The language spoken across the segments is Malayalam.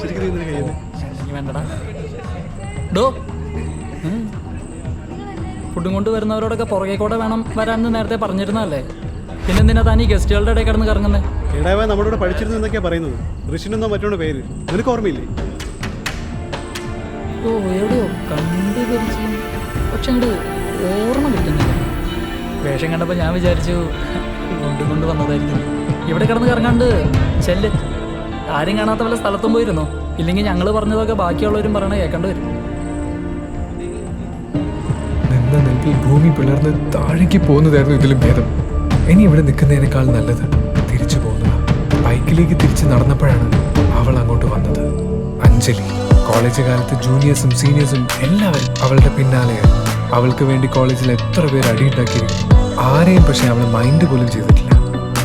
ശരിക്കും നീ എന്തിനാ കയ്യിൽ നീ വേണ്ടടാ. ഡോ. ഫുഡും കൊണ്ട് വരുന്നവരോടൊക്കെ പുറകെ കൂടെ വേണം വരാനെന്ന് നേരത്തെ പറഞ്ഞിരുന്നല്ലേ പിന്നെന്തിനാ താൻ ഈ ഗസ്റ്റുകളുടെ ഇടയിൽ കിടന്ന് കറങ്ങുന്നത് നമ്മുടെ കൂടെ പഠിച്ചിരുന്നു എന്നൊക്കെയാ പറയുന്നത്. ഋഷിനെന്നോ മറ്റോ പേര്. നിനക്ക് ഓർമ്മയില്ലേ? ഓ എവിടെയോ കണ്ടു പരിചയം. പക്ഷെ അങ്ങോട്ട് ഓർമ്മ കിട്ടുന്നില്ല. വേഷം കണ്ടപ്പോൾ ഞാൻ വിചാരിച്ചു കൊണ്ടു കൊണ്ട് വന്നതായിരിക്കും. ഇവിടെ കിടന്ന് കറങ്ങാണ്ട് ചെല്ല്. ആരും കാണാത്ത വല്ല സ്ഥലത്തും പോയിരുന്നോ? ഇല്ലെങ്കിൽ ഞങ്ങൾ പറഞ്ഞതൊക്കെ ബാക്കിയുള്ളവരും പറയണ കേൾക്കേണ്ടി വരും. നിന്ന നിൽപ്പിൽ ഭൂമി പിളർന്ന് താഴേക്ക് പോകുന്നതായിരുന്നു ഇതിലും ഭേദം. ഇനി ഇവിടെ നിൽക്കുന്നതിനേക്കാൾ നല്ലത് തിരിച്ചു പോകുന്നതാ. ബൈക്കിലേക്ക് തിരിച്ച് നടന്നപ്പോഴാണ് അവൾ അങ്ങോട്ട് വന്നത്. അഞ്ജലി കോളേജ് കാലത്ത് ജൂനിയേഴ്സും സീനിയേഴ്സും എല്ലാവരും അവളുടെ പിന്നാലെയാണ് അവൾക്ക് വേണ്ടി കോളേജിൽ എത്ര പേർ അടിയുണ്ടാക്കിയിരിക്കുന്നു ആരെയും പക്ഷേ അവൾ മൈൻഡ് പോലും ചെയ്തിട്ടില്ല.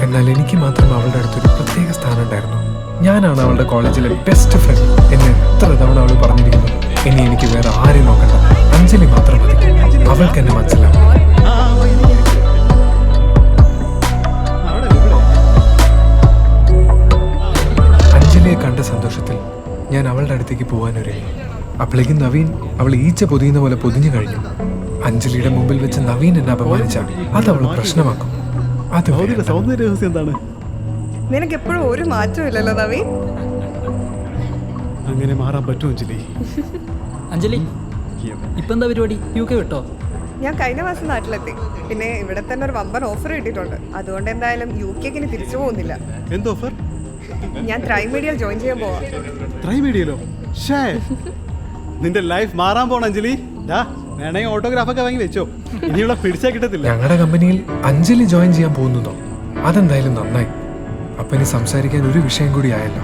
എന്നാൽ എനിക്ക് മാത്രം അവളുടെ അടുത്തൊരു പ്രത്യേക സ്ഥാനം ഉണ്ടായിരുന്നു. ഞാനാണ് അവളുടെ കോളേജിലെ ബെസ്റ്റ് ഫ്രണ്ട് എന്നെ എത്ര തവണ അവൾ പറഞ്ഞിരിക്കുന്നു? ഇനി എനിക്ക് വേറെ ആരെയും നോക്കണ്ട. അഞ്ജലി മാത്രം മതി. അവൾക്ക് എന്നെ മനസ്സിലാവും? അഞ്ജലിയെ കണ്ട സന്തോഷത്തിൽ ഞാൻ അവളുടെ അടുത്തേക്ക് പോകാൻ ഒരുങ്ങി അപ്പോഴേക്കും നവീൻ അവൾ ഈച്ച പൊതിയുന്ന പോലെ പൊതിഞ്ഞു കഴിഞ്ഞു. അഞ്ജലിയുടെ മുമ്പിൽ വെച്ച് നവീൻ എന്നെ അപമാനിച്ചാണ് അത് അവൾ പ്രശ്നമാക്കും. അത് സൗന്ദര്യ രഹസ്യം എന്താണ്? നിനക്ക് എപ്പോഴും ഒരു മാറ്റവും ഇല്ലല്ലോ നവീൻ അങ്ങനെ മാറാൻ പറ്റും അഞ്ജലി? അഞ്ജലി ഇപ്പൊ എന്താ പരിപാടി? യു കെ വിട്ടോ? ഞാൻ കഴിഞ്ഞ മാസം നാട്ടിലെത്തി. പിന്നെ ഇവിടെ തന്നെ ഒരു വമ്പൻ ഓഫർ കിട്ടിയിട്ടുണ്ട്. അതുകൊണ്ട് എന്തായാലും യു കെക്ക് ഇനി തിരിച്ചു പോകുന്നില്ല. എന്ത് ഓഫർ ഞാൻ ത്രൈ മീഡിയൽ ജോയിൻ ചെയ്യാൻ പോവാ. ട്രൈ മീഡിയയിലോ ഷേ നിന്റെ ലൈഫ് മാറാൻ പോണ അഞ്ജലി. ഡാ വേണമെങ്കിൽ ഓട്ടോഗ്രാഫൊക്കെ വാങ്ങി വെച്ചോ. ഇനിയുള്ള പിടിച്ചാ കിട്ടത്തില്ല. ഞങ്ങളുടെ കമ്പനിയിൽ അഞ്ജലി ജോയിൻ ചെയ്യാൻ പോകുന്നുണ്ടോ? അതെന്തായാലും നന്നായി. അപ്പൊ ഇനി സംസാരിക്കാൻ ഒരു വിഷയം കൂടി ആയല്ലോ.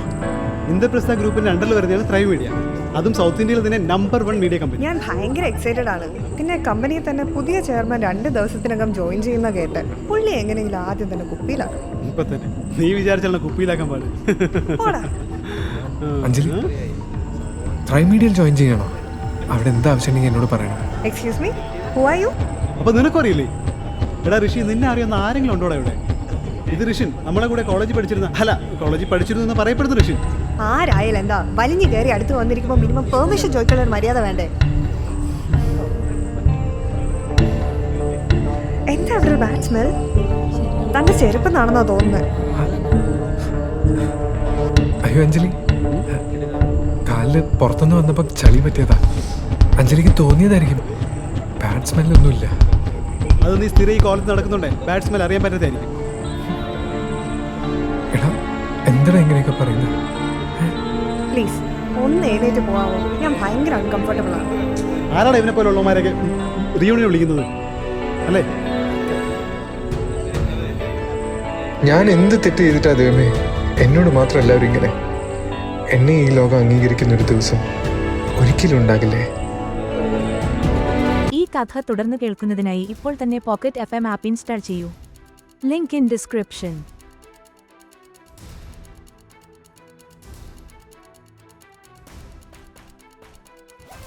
ഇന്ദ്രപ്രസ്ഥ ഗ്രൂപ്പിന്റെ അണ്ടർ വരുന്നതാണ് ത്രൈ മീഡിയ അതും സൗത്ത് ഇന്ത്യയിൽ തന്നെ നമ്പർ വൺ മീഡിയ കമ്പനി ഞാൻ ഭയങ്കര എക്സൈറ്റഡ് ആണ്. പിന്നെ കമ്പനിയിൽ തന്നെ പുതിയ ചെയർമാൻ രണ്ട് ദിവസത്തിനകം ജോയിൻ ചെയ്യുന്ന കേട്ട് പുള്ളി എങ്ങനെയെങ്കിലും ആദ്യം തന്നെ കുപ്പിയിലാക്കും. ഇപ്പൊ തന്നെ. നീ വിചാരിച്ചാൽ കുപ്പിയിലാക്കാൻ പാട്. പോടാ. അഞ്ജലി ട്രൈ മീഡിയയിൽ ജോയിൻ ചെയ്യണോ? അവിടെ എന്താ ആവശ്യമുണ്ടെങ്കിൽ എന്നോട് പറയണം? Excuse me who are you അപ്പൊ നിനക്കറിയില്ലേ? എടാ ഋഷി നിന്നെ അറിയുന്ന ആരെങ്കിലും ഉണ്ടോടാ ഇവിടെ? ഇത് ഋഷിൻ നമ്മളെ കൂടെ കോളേജിൽ പഠിച്ചിരുന്ന അല്ല കോളേജിൽ പഠിച്ചിരുന്നു എന്ന് പറയപ്പെടുന്ന ഋഷിൻ. ആരായാലും എന്താ വലിഞ്ഞു കയറി അടുത്ത് വന്നിരിക്കുമ്പോൾ മിനിമം പെർമിഷൻ ചോദിക്കാനുള്ള ഒരു മര്യാദ വേണ്ടേ? എന്താ അവിടെ ഒരു ബാഡ് സ്മെൽ തന്റെ ചെരുപ്പെന്നാണെന്നാ തോന്നുന്നത് അയ്യോ അഞ്ജലി. കാലിൽ പുറത്തുനിന്ന് വന്നപ്പോൾ ചളി പറ്റിയതാ. അഞ്ജലിക്ക് തോന്നിയതായിരിക്കും. ബാഡ് സ്മെല്ലൊന്നുമില്ല അത് നീ സ്ഥിരം ഈ കോളേജിൽ നടക്കുന്നുണ്ടേ. ബാറ്റ്സ്മാൻ അറിയാൻ പറ്റാത്തായിരിക്കും എടാ എന്തിനാ ഇങ്ങനെയൊക്കെ പറയുന്നത് പ്ലീസ് ഒന്ന് എഴുന്നേറ്റ് പോവാമോ ഞാൻ ഭയങ്കര അൺകംഫർട്ടബിൾ ആണ്. ആരാണ് ഇവനെ പോലുള്ളവന്മാരൊക്കെ റിയൂണിയൻ വിളിക്കുന്നത്? അല്ലേ? ഞാൻ എന്ത് തെറ്റ് ചെയ്തിട്ടാ ദൈവമേ? എന്നോട് മാത്രം എല്ലാവരും ഇങ്ങനെ. എന്നെ ഈ ലോകം അംഗീകരിക്കുന്ന ഒരു ദിവസം ഒരിക്കലും ഉണ്ടാകില്ലേ? ഈ കഥ തുടർന്ന് കേൾക്കുന്നതിനായി ഇപ്പോൾ തന്നെ പോക്കറ്റ് എഫ് എം ആപ്പ് ഇൻസ്റ്റാൾ ചെയ്യൂ. Link in description